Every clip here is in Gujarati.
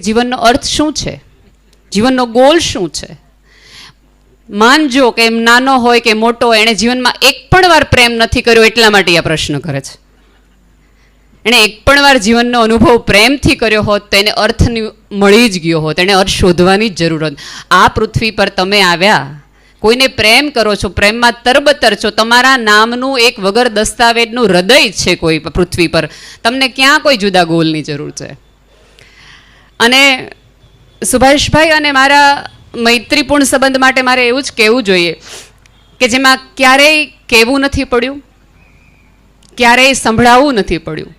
જીવનનો અર્થ શું છે? જીવનનો ગોલ શું છે? માનજો કે એમ નાનો હોય કે મોટો એણે જીવનમાં એક પણ વાર પ્રેમ નથી કર્યો એટલા માટે આ પ્રશ્ન કરે છે. એણે એક પણ વાર જીવનનો અનુભવ પ્રેમથી કર્યો હોત તો એને અર્થ મળી જ ગયો હોત એને અર્થ શોધવાની જ જરૂર હોત. આ પૃથ્વી પર તમે આવ્યા, કોઈને પ્રેમ કરો છો, પ્રેમમાં તરબતર છો, તમારા નામનું એક વગર દસ્તાવેજનું હૃદય છે કોઈ પૃથ્વી પર. તમને ક્યાં કોઈ જુદા ગોલની જરૂર છે? અને સુભાષભાઈ અને મારા મૈત્રીપૂર્ણ સંબંધ માટે મારે એવું જ કહેવું જોઈએ કે જેમાં ક્યારેય કહેવું નથી પડ્યું, ક્યારેય સંભળાવવું નથી પડ્યું,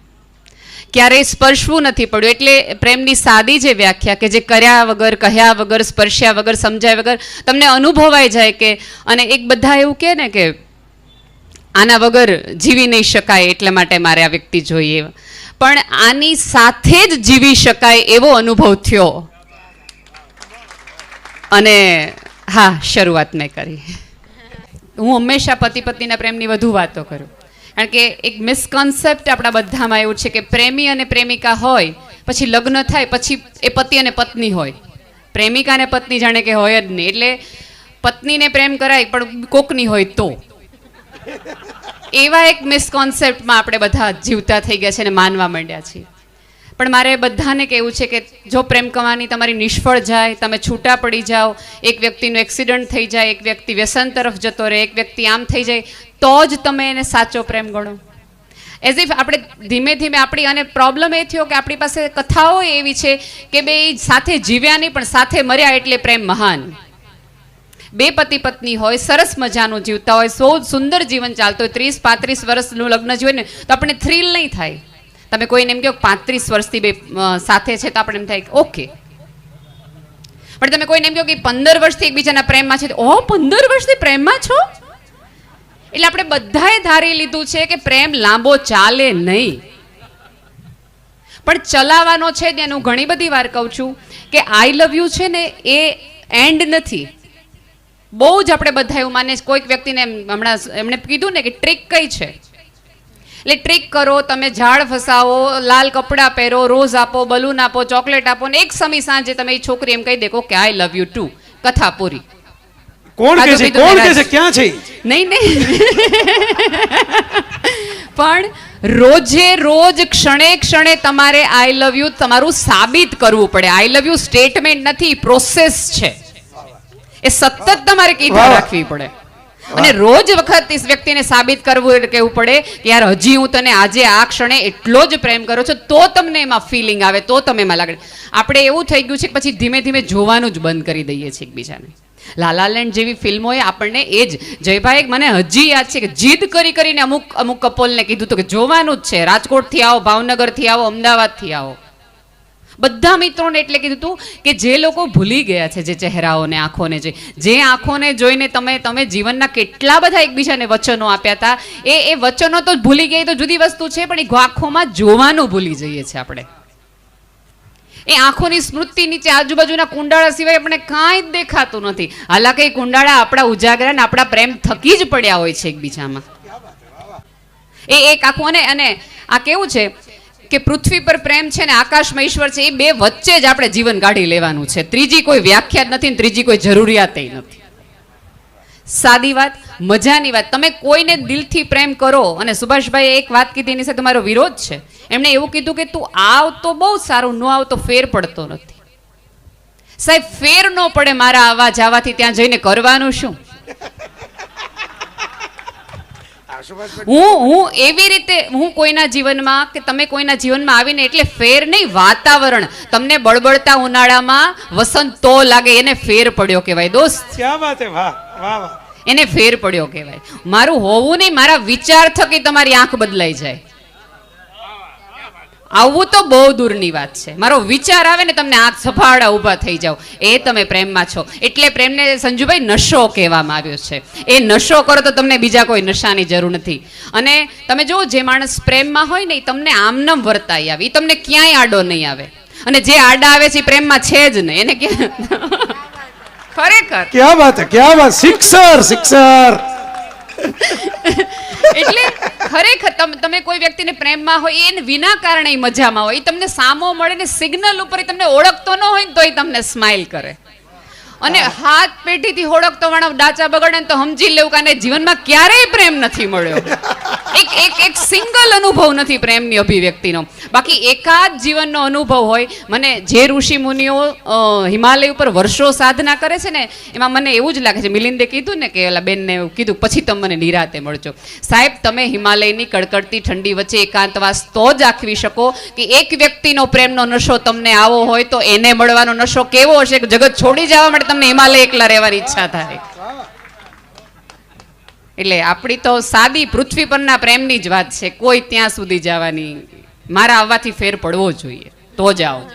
ક્યારેય સ્પર્શવું નથી પડ્યું. એટલે પ્રેમની સાદી જે વ્યાખ્યા કે જે કર્યા વગર, કહ્યા વગર, સ્પર્શ્યા વગર, સમજાય વગર તમને અનુભવાઈ જાય કે અને એક બધા એવું કહે ને કે આના વગર જીવી નહીં શકાય એટલા માટે મારે આ વ્યક્તિ જોઈએ. પણ આની સાથે જ જીવી શકાય એવો અનુભવ થયો. અને હા, શરૂઆત મેં કરી. હું હંમેશા પતિ પત્નીના પ્રેમની વધુ વાતો કરું. કારણ કે એક મિસકન્સેપ્ટ આપણા બધામાં એવું છે કે પ્રેમી અને પ્રેમિકા હોય, પછી લગ્ન થાય, પછી એ પતિ અને પત્ની હોય. પ્રેમિકા અને પત્ની જાણે કે હોય જ નહીં. એટલે પત્નીને પ્રેમ કરાય, પણ કોકની હોય તો. એવા એક મિસકોન્સેપ્ટમાં આપણે બધા જીવતા થઈ ગયા છે અને માનવા માંડ્યા છીએ. પણ મારે બધાને કહેવું છે કે જો પ્રેમ કમાની તમારી નિષ્ફળ જાય, તમે છૂટા પડી જાઓ, એક વ્યક્તિનું એક્સિડન્ટ થઈ જાય, એક વ્યક્તિ વ્યસન તરફ જતો રહે, એક વ્યક્તિ આમ થઈ જાય, તો જ તમે એને સાચો પ્રેમ ગણો. એઝ ઇફ આપણે ધીમે ધીમે આપણી અને પ્રોબ્લેમ એ થયો કે આપણી પાસે કથાઓ એવી છે કે બે સાથે જીવ્યા નહીં, પણ સાથે મર્યા એટલે પ્રેમ મહાન. બે પતિ પત્ની હોય, સરસ મજાનું જીવતા હોય, સૌ સુંદર જીવન ચાલતું હોય, ત્રીસ, પાંત્રીસ વર્ષનું લગ્ન જોઈએ ને, તો આપણે થ્રીલ નહીં થાય. તમે કોઈને એમ કહો પાંત્રીસ વર્ષથી બે સાથે છે, તો આપણે એમ થાય ઓકે. પણ તમે કોઈને એમ કહો કે પંદર વર્ષથી એકબીજાના પ્રેમમાં છે ઓ પંદર વર્ષથી પ્રેમમાં છો? એટલે આપણે બધાએ ધારી લીધું છે કે પ્રેમ લાંબો ચાલે નહીં. પણ ચલાવવાનો છે તેનું ઘણી બધી વાર કહું છું, કે આઈ લવ યુ છે ને, એ એન્ડ નથી. બહુ જ આપણે બધા એવું માને. કોઈક વ્યક્તિને હમણાં એમણે કીધું ને કે ટ્રીક કઈ છે? એટલે ટ્રીક કરો તમે ઝાડ ફસાવો લાલ કપડાં પહેરો રોઝ આપો બલૂન આપો ચોકલેટ આપો ને એક સમય સાંજે તમે એ છોકરી એમ કહી દેખો કે આઈ લવ યુ ટુ કથા પૂરી. કોણ આ કે છે? કોણ કે મેં છે? ક્યાં છે નહીં નહીં. પણ રોજે રોજ ક્ષણે ક્ષણે તમારે આઈ લવ યુ તમારું સાબિત કરવું પડે. આઈ લવ યુ સ્ટેટમેન્ટ નથી પ્રોસેસ છે. એ સતત તમારે કીધા રાખવી પડે. અને રોજ વખત વ્યક્તિને સાબિત કરવું એટલે કહેવું પડે કે યાર હજી હું તને આજે આ ક્ષણે એટલો જ પ્રેમ કરો છો તો તમને એમાં ફિલિંગ આવે તો તમે એમાં લાગે આપણે એવું થઈ ગયું છે કે પછી ધીમે ધીમે જોવાનું જ બંધ કરી દઈએ છીએ એકબીજાને. લાલાલેન્ડ જેવી ફિલ્મોએ આપણને એ જ. જયભાઈ મને હજી યાદ છે કે જીદ કરી કરીને અમુક અમુક કપોલને કીધું હતું કે જોવાનું જ છે. રાજકોટથી આવો ભાવનગરથી આવો અમદાવાદથી આવો. બધા મિત્રોને એટલે કીધું હતું કે જે લોકો ભૂલી ગયા છે જે ચહેરાઓને, આંખોને, જે જે આંખોને જોઈને તમે તમે જીવનના કેટલા બધા એકબીજાને વચનો આપ્યા હતા. એ એ વચનો તો ભૂલી ગયા તો જુદી વસ્તુ છે, પણ એ આંખોમાં જોવાનું ભૂલી જઈએ છીએ આપણે. એ આંખોની સ્મૃતિ નીચે આજુબાજુના કુંડાળા સિવાય આપણે કાંઈ જ દેખાતું નથી. હાલાકી કુંડાળા આપણા ઉજાગરા ને આપણા પ્રેમ થકી જ પડ્યા હોય છે એકબીજામાં. એ એક આખું અને અને આ કેવું છે? કે પૃથ્વી પર પ્રેમ છે ને આકાશમાં ઈશ્વર છે, એ બે વચ્ચે જ આપણે જીવન કાઢી લેવાનું છે. ત્રીજી કોઈ વ્યાખ્યા નથી ને ત્રીજી કોઈ જરૂરિયાત નથી. સાદી વાત, મજાની વાત. તમે કોઈને દિલથી પ્રેમ કરો, અને સુભાષભાઈએ એક વાત કીધી, એની સાથે મારો વિરોધ છે. એમણે એવું કીધું કે તું આવ તો બહુ સારું, ન આવ તો ફેર પડતો નથી. સાહેબ, ફેર ન પડે મારા આવા જવાથી ત્યાં જઈને કરવાનું શું? હું હું એવી રીતે હું કોઈના જીવનમાં કે તમે કોઈના જીવનમાં આવીને એટલે ફેર નહીં વાતાવરણ. તમને બળબડતા ઉનાળામાં વસંત તો લાગે એને ફેર પડ્યો કહેવાય દોસ્ત. ક્યાં વાત વાહ વાહ. એને ફેર પડ્યો કહેવાય. મારું હોવું નહીં મારા વિચાર થકી તમારી આંખ બદલાઈ જાય. આવવું તો બહુ દૂરની વાત છે. મારો વિચાર આવે ને તમને આંખ સફાળા ઊભા થઈ જાઓ. એ તમે પ્રેમમાં છો. એટલે પ્રેમને સંજુભાઈ નશો કહેવામાં આવ્યો છે. એ નશો કરો તો તમને બીજા કોઈ નશાની જરૂર નથી. અને તમે જુઓ જે માણસ પ્રેમમાં હોય ને એ તમને આમનમ વર્તાઈ આવે. એ તમને ક્યાંય આડો નહીં આવે. અને જે આડા આવે છે એ પ્રેમમાં છે જ નહીં. એને ક્યાં ખરેખર. ક્યાં વાત ક્યાં વાત? Sixer sixer. એટલે ખરેખર તમે કોઈ વ્યક્તિને પ્રેમમાં હોય એને વિના કારણે મજામાં હોય એ તમને સામો મળે ને સિગ્નલ ઉપર તમને ઓળખતો ન હોય ને તોય તમને સ્માઇલ કરે. અને હાથ પેઢીથી ઓળખતો વાળા ડાચા બગડે ને તો સમજી લેવું કે જીવનમાં ક્યારેય પ્રેમ નથી મળ્યો. એક એક એક સિંગલ અનુભવ નથી પ્રેમની અભિવ્યક્તિનો. બાકી એકાદ જીવનનો અનુભવ હોય, મને જે ઋષિ મુનિઓ હિમાલય ઉપર વર્ષો સાધના કરે છે ને, એમાં મને એવું જ લાગે છે, મિલિંદે કીધું ને કે ઓલા બેનને કીધું, પછી તમે મને નિરાતે મળજો. સાહેબ, તમે હિમાલયની કડકડતી ઠંડી વચ્ચે એકાંતવાસ તો જ આખવી શકો કે એક વ્યક્તિનો પ્રેમનો નશો તમને આવો હોય તો એને મળવાનો નશો કેવો હશે? જગત છોડી જવા માટે તમને હિમાલય એકલા રહેવાની ઈચ્છા થાય. એટલે આપણી તો સાદી પૃથ્વી પરના પ્રેમની જ વાત છે, કોઈ ત્યાં સુધી જવાની. મારા આવવાથી ફેર પડવો જોઈએ. તો જ આવો.